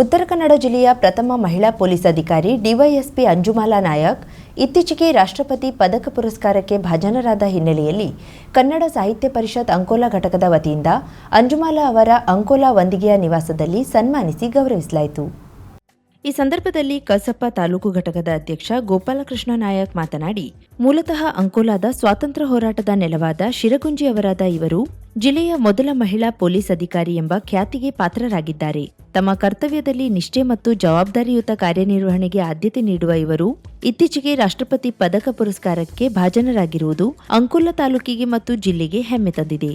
ಉತ್ತರ ಕನ್ನಡ ಜಿಲ್ಲೆಯ ಪ್ರಥಮ ಮಹಿಳಾ ಪೊಲೀಸ್ ಅಧಿಕಾರಿ ಡಿವೈಎಸ್ಪಿ ಅಂಜುಮಾಲಾ ನಾಯಕ್ ಇತ್ತೀಚೆಗೆ ರಾಷ್ಟ್ರಪತಿ ಪದಕ ಪುರಸ್ಕಾರಕ್ಕೆ ಭಾಜನರಾದ ಹಿನ್ನೆಲೆಯಲ್ಲಿ ಕನ್ನಡ ಸಾಹಿತ್ಯ ಪರಿಷತ್ ಅಂಕೋಲಾ ಘಟಕದ ವತಿಯಿಂದ ಅಂಜುಮಾಲಾ ಅವರ ಅಂಕೋಲಾ ವಂದಿಗೆಯ ನಿವಾಸದಲ್ಲಿ ಸನ್ಮಾನಿಸಿ ಗೌರವಿಸಲಾಯಿತು. ಈ ಸಂದರ್ಭದಲ್ಲಿ ಕಸಪ್ಪ ತಾಲೂಕು ಘಟಕದ ಅಧ್ಯಕ್ಷ ಗೋಪಾಲಕೃಷ್ಣ ನಾಯಕ್ ಮಾತನಾಡಿ, ಮೂಲತಃ ಅಂಕೋಲಾದ ಸ್ವಾತಂತ್ರ್ಯ ಹೋರಾಟದ ನೆಲವಾದ ಶಿರಗುಂಜಿ ಅವರಾದ ಇವರು ಜಿಲ್ಲೆಯ ಮೊದಲ ಮಹಿಳಾ ಪೊಲೀಸ್ ಅಧಿಕಾರಿ ಎಂಬ ಖ್ಯಾತಿಗೆ ಪಾತ್ರರಾಗಿದ್ದಾರೆ. ತಮ್ಮ ಕರ್ತವ್ಯದಲ್ಲಿ ನಿಷ್ಠೆ ಮತ್ತು ಜವಾಬ್ದಾರಿಯುತ ಕಾರ್ಯನಿರ್ವಹಣೆಗೆ ಆದ್ಯತೆ ನೀಡುವ ಇವರು ಇತ್ತೀಚೆಗೆ ರಾಷ್ಟ್ರಪತಿ ಪದಕ ಪುರಸ್ಕಾರಕ್ಕೆ ಭಾಜನರಾಗಿರುವುದು ಅಂಕೋಲಾ ತಾಲೂಕಿಗೆ ಮತ್ತು ಜಿಲ್ಲೆಗೆ ಹೆಮ್ಮೆ ತಂದಿದೆ.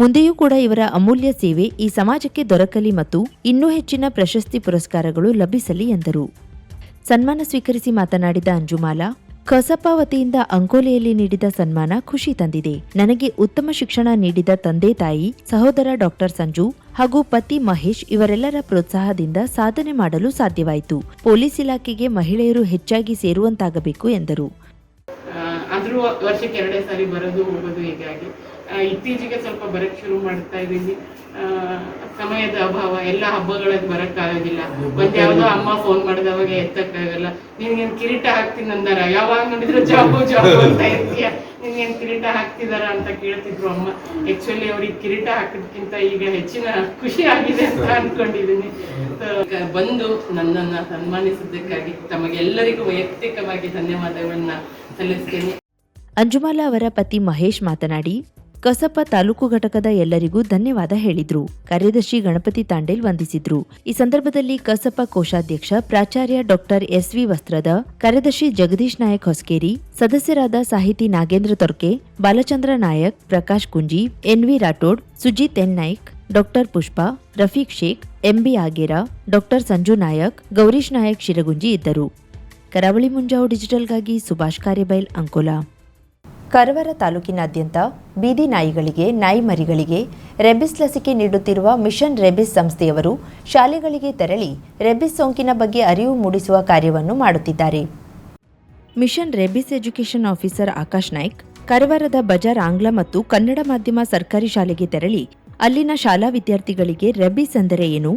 ಮುಂದೆಯೂ ಕೂಡ ಇವರ ಅಮೂಲ್ಯ ಸೇವೆ ಈ ಸಮಾಜಕ್ಕೆ ದೊರಕಲಿ ಮತ್ತು ಇನ್ನೂ ಹೆಚ್ಚಿನ ಪ್ರಶಸ್ತಿ ಪುರಸ್ಕಾರಗಳು ಲಭಿಸಲಿ ಎಂದರು. ಸನ್ಮಾನ ಸ್ವೀಕರಿಸಿ ಮಾತನಾಡಿದ ಅಂಜುಮಾಲಾ, ಕಸಪ ವತಿಯಿಂದ ಅಂಕೋಲೆಯಲ್ಲಿ ನೀಡಿದ ಸನ್ಮಾನ ಖುಷಿ ತಂದಿದೆ. ನನಗೆ ಉತ್ತಮ ಶಿಕ್ಷಣ ನೀಡಿದ ತಂದೆ ತಾಯಿ, ಸಹೋದರ ಡಾಕ್ಟರ್ ಸಂಜು ಹಾಗೂ ಪತಿ ಮಹೇಶ್ ಇವರೆಲ್ಲರ ಪ್ರೋತ್ಸಾಹದಿಂದ ಸಾಧನೆ ಮಾಡಲು ಸಾಧ್ಯವಾಯಿತು. ಪೊಲೀಸ್ ಇಲಾಖೆಗೆ ಮಹಿಳೆಯರು ಹೆಚ್ಚಾಗಿ ಸೇರುವಂತಾಗಬೇಕು ಎಂದರು. ಇತ್ತೀಚೆಗೆ ಸ್ವಲ್ಪ ಬರಕ್ ಶುರು ಮಾಡ್ತಾ ಇದ್ದೀನಿ. ಸಮಯದ ಅಭಾವ, ಎಲ್ಲ ಹಬ್ಬಗಳಿಗೆ ಬರಕ್ಕಾಗೋದಿಲ್ಲ ಒಂದ್ ಯಾವ್ದೋ ಅಮ್ಮ ಫೋನ್ ಮಾಡಿದವಾಗ ಎತ್ತಕ್ಕಾಗಲ್ಲ ನಿನ್ಗೇನ್ ಕಿರೀಟ ಹಾಕ್ತೀನಿ ಅಂದಾರ? ಯಾವಾಗ ನೋಡಿದ್ರು ಜಾಬ್ ಜಾಬ್ ಅಂತ ಇರ್ತೀಯ? ನಿನ್ಗೇನ್ ಕಿರೀಟ ಹಾಕ್ತಿದಾರ ಅಂತ ಕೇಳ್ತಿದ್ರು ಅಮ್ಮ. ಆಕ್ಚುಲಿ ಅವ್ರಿಗೆ ಕಿರೀಟ ಹಾಕೋದ್ಕಿಂತ ಈಗ ಹೆಚ್ಚಿನ ಖುಷಿ ಆಗಿದೆ ಅಂತ ಅನ್ಕೊಂಡಿದ್ದೀನಿ ಬಂದು ನನ್ನನ್ನ ಸನ್ಮಾನಿಸಿದ್ದಕ್ಕಾಗಿ ತಮಗೆಲ್ಲರಿಗೂ ವೈಯಕ್ತಿಕವಾಗಿ ಧನ್ಯವಾದಗಳನ್ನ ಸಲ್ಲಿಸ್ತೇನೆ. ಅಂಜುಮಾಲಾ ಅವರ ಪತಿ ಮಹೇಶ್ ಮಾತನಾಡಿ ಕಸಪ ತಾಲೂಕು ಘಟಕದ ಎಲ್ಲರಿಗೂ ಧನ್ಯವಾದ ಹೇಳಿದ್ರು. ಕಾರ್ಯದರ್ಶಿ ಗಣಪತಿ ತಾಂಡೇಲ್ ವಂದಿಸಿದ್ರು. ಈ ಸಂದರ್ಭದಲ್ಲಿ ಕಸಪ ಕೋಶಾಧ್ಯಕ್ಷ ಪ್ರಾಚಾರ್ಯ ಡಾಕ್ಟರ್ ಎಸ್ ವಿ ವಸ್ತ್ರದ, ಕಾರ್ಯದರ್ಶಿ ಜಗದೀಶ್ ನಾಯಕ್ ಹೊಸಕೇರಿ, ಸದಸ್ಯರಾದ ಸಾಹಿತಿ Nagendra Torke, Balachandra Nayak, Prakash Kunji, N V Rathod, Sujith N Naik, doctor Pushpa, Rafiq Shaikh, M B Agera, doctor Sanju Nayak, Gowrish Nayak Shiragunji ಇದ್ದರು. ಕರಾವಳಿ ಮುಂಜಾವು ಡಿಜಿಟಲ್ಗಾಗಿ ಸುಭಾಷ್ ಕಾರ್ಯಬೈಲ್ ಅಂಕೋಲಾ. ಕಾರವಾರ ತಾಲೂಕಿನಾದ್ಯಂತ ಬೀದಿ ನಾಯಿಗಳಿಗೆ ನಾಯಿ ಮರಿಗಳಿಗೆ ರೆಬಿಸ್ ಲಸಿಕೆ ನೀಡುತ್ತಿರುವ ಮಿಷನ್ ರೆಬಿಸ್ ಸಂಸ್ಥೆಯವರು ಶಾಲೆಗಳಿಗೆ ತೆರಳಿ ರೆಬಿಸ್ ಸೋಂಕಿನ ಬಗ್ಗೆ ಅರಿವು ಮೂಡಿಸುವ ಕಾರ್ಯವನ್ನು ಮಾಡುತ್ತಿದ್ದಾರೆ. Mission rabies education officer Akash Naik ಕರವರದ Bazaar ಆಂಗ್ಲ ಮತ್ತು ಕನ್ನಡ ಮಾಧ್ಯಮ ಸರ್ಕಾರಿ ಶಾಲೆಗೆ ತೆರಳಿ ಅಲ್ಲಿನ ಶಾಲಾ ವಿದ್ಯಾರ್ಥಿಗಳಿಗೆ ರೆಬಿಸ್ ಅಂದರೆ ಏನು?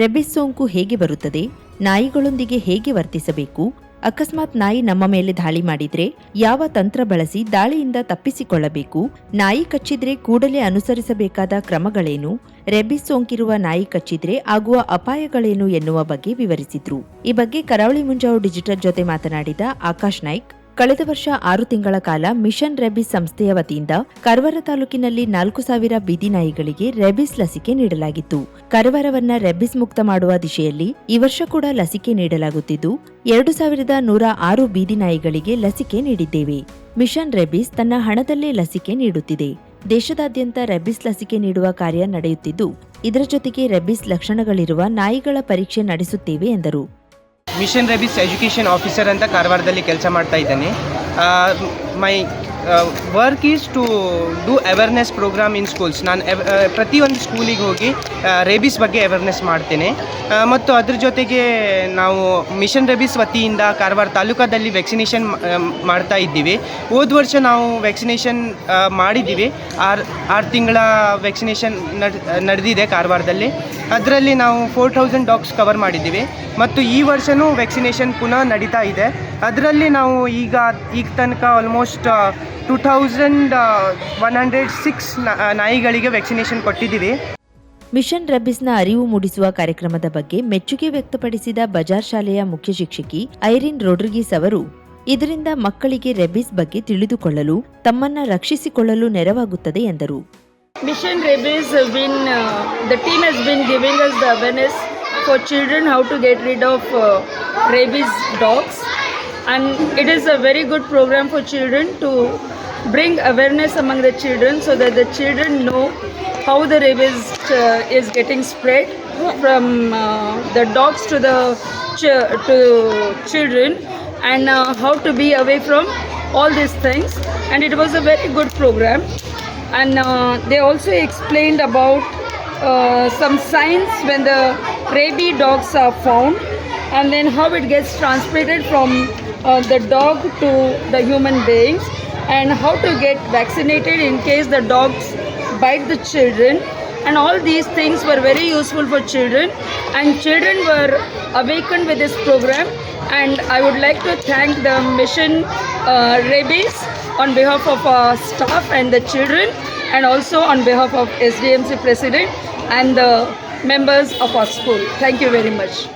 ರೆಬಿಸ್ ಸೋಂಕು ಹೇಗೆ ಬರುತ್ತದೆ? ನಾಯಿಗಳೊಂದಿಗೆ ಹೇಗೆ ವರ್ತಿಸಬೇಕು? ಅಕಸ್ಮಾತ್ ನಾಯಿ ನಮ್ಮ ಮೇಲೆ ದಾಳಿ ಮಾಡಿದ್ರೆ ಯಾವ ತಂತ್ರ ಬಳಸಿ ದಾಳಿಯಿಂದ ತಪ್ಪಿಸಿಕೊಳ್ಳಬೇಕು? ನಾಯಿ ಕಚ್ಚಿದ್ರೆ ಕೂಡಲೇ ಅನುಸರಿಸಬೇಕಾದ ಕ್ರಮಗಳೇನು? ರೆಬಿಸ್ ಸೋಂಕಿರುವ ನಾಯಿ ಕಚ್ಚಿದ್ರೆ ಆಗುವ ಅಪಾಯಗಳೇನು ಎನ್ನುವ ಬಗ್ಗೆ ವಿವರಿಸಿದ್ರು. ಈ ಬಗ್ಗೆ ಕರಾವಳಿ ಮುಂಜಾವು ಡಿಜಿಟಲ್ ಜೊತೆ ಮಾತನಾಡಿದ ಆಕಾಶ್ ನಾಯ್ಕ್. ಕಳೆದ ವರ್ಷ ಆರು ತಿಂಗಳ ಕಾಲ ಮಿಷನ್ ರೆಬಿಸ್ ಸಂಸ್ಥೆಯ ವತಿಯಿಂದ ಕರವರ ತಾಲೂಕಿನಲ್ಲಿ ನಾಲ್ಕು ಸಾವಿರ ಬೀದಿ ನಾಯಿಗಳಿಗೆ ರೆಬಿಸ್ ಲಸಿಕೆ ನೀಡಲಾಗಿತ್ತು. ಕರವರವನ್ನ ರೆಬಿಸ್ ಮುಕ್ತ ಮಾಡುವ ದಿಶೆಯಲ್ಲಿ ಈ ವರ್ಷ ಕೂಡ ಲಸಿಕೆ ನೀಡಲಾಗುತ್ತಿದ್ದು, ಎರಡು ಸಾವಿರದ ನೂರ ಆರು ಬೀದಿ ನಾಯಿಗಳಿಗೆ ಲಸಿಕೆ ನೀಡಿದ್ದೇವೆ. ಮಿಷನ್ ರೆಬಿಸ್ ತನ್ನ ಹಣದಲ್ಲೇ ಲಸಿಕೆ ನೀಡುತ್ತಿದೆ. ದೇಶದಾದ್ಯಂತ ರೆಬಿಸ್ ಲಸಿಕೆ ನೀಡುವ ಕಾರ್ಯ ನಡೆಯುತ್ತಿದ್ದು, ಇದರ ಜೊತೆಗೆ ರೆಬಿಸ್ ಲಕ್ಷಣಗಳಿರುವ ನಾಯಿಗಳ ಪರೀಕ್ಷೆ ನಡೆಸುತ್ತೇವೆ ಎಂದರು. ಮಿಷನ್ ರೆಬಿಸ್ ಎಜುಕೇಷನ್ ಆಫೀಸರ್ ಅಂತ ಕಾರವಾರದಲ್ಲಿ ಕೆಲಸ ಮಾಡ್ತಾ ಇದ್ದೇನೆ. My work is to do awareness program in schools ನಾನು ಪ್ರತಿಯೊಂದು ಸ್ಕೂಲಿಗೆ ಹೋಗಿ ರೇಬಿಸ್ ಬಗ್ಗೆ ಅವೇರ್ನೆಸ್ ಮಾಡ್ತೇನೆ. ಮತ್ತು ಅದ್ರ ಜೊತೆಗೆ ನಾವು ಮಿಷನ್ ರೇಬಿಸ್ ವತಿಯಿಂದ ಕಾರವಾರ ತಾಲೂಕಾದಲ್ಲಿ ವ್ಯಾಕ್ಸಿನೇಷನ್ ಮಾಡ್ತಾ ಇದ್ದೀವಿ. ಹೋದ ವರ್ಷ ನಾವು ವ್ಯಾಕ್ಸಿನೇಷನ್ ಮಾಡಿದ್ದೀವಿ. ಆರು ಆರು ತಿಂಗಳ ವ್ಯಾಕ್ಸಿನೇಷನ್ ನಡೆದಿದೆ ಕಾರವಾರದಲ್ಲಿ ಅದರಲ್ಲಿ ನಾವು ಫೋರ್ ಥೌಸಂಡ್ ಡಾಗ್ಸ್ ಕವರ್ ಮಾಡಿದ್ದೀವಿ. ಮತ್ತು ಈ ವರ್ಷವೂ ವ್ಯಾಕ್ಸಿನೇಷನ್ ಪುನಃ ನಡೀತಾ ಇದೆ. ಅದರಲ್ಲಿ ನಾವು ಈಗ ಈಗ ತನಕ almost two thousand one hundred six ನಾಯಿಗಳಿಗೆ ವ್ಯಾಕ್ಸಿನೇಷನ್ ಕೊಟ್ಟಿದ್ದೀವಿ ಮಿಷನ್ ರೆಬಿಸ್ನ ಅರಿವು ಮೂಡಿಸುವ ಕಾರ್ಯಕ್ರಮದ ಬಗ್ಗೆ ಮೆಚ್ಚುಗೆ ವ್ಯಕ್ತಪಡಿಸಿದ ಬಜಾರ್ ಶಾಲೆಯ ಮುಖ್ಯ ಶಿಕ್ಷಕಿ ಐರಿನ್ ರೋಡ್ರಿಗೀಸ್ ಅವರು ಇದರಿಂದ ಮಕ್ಕಳಿಗೆ ರೆಬಿಸ್ ಬಗ್ಗೆ ತಿಳಿದುಕೊಳ್ಳಲು ತಮ್ಮನ್ನ ರಕ್ಷಿಸಿಕೊಳ್ಳಲು ನೆರವಾಗುತ್ತದೆ ಎಂದರು mission rabies been the team has been giving us the awareness for children how to get rid of rabies dogs. And it is a very good program for children to bring awareness among the children so that the children know how the rabies uh, is getting spread from uh, the dogs to the ch- to children and uh, how to be away from all these things. And it was a very good program. And uh, they also explained about uh, some signs when the rabies dogs are found and then how it gets transmitted from uh, the dog to the human beings and how to get vaccinated in case the dogs bite the children and all these things were very useful for children and children were awakened with this program and I would like to thank the mission uh, rabies on behalf of our staff and the children and also on behalf of SDMC president and the members of our school. Thank you very much.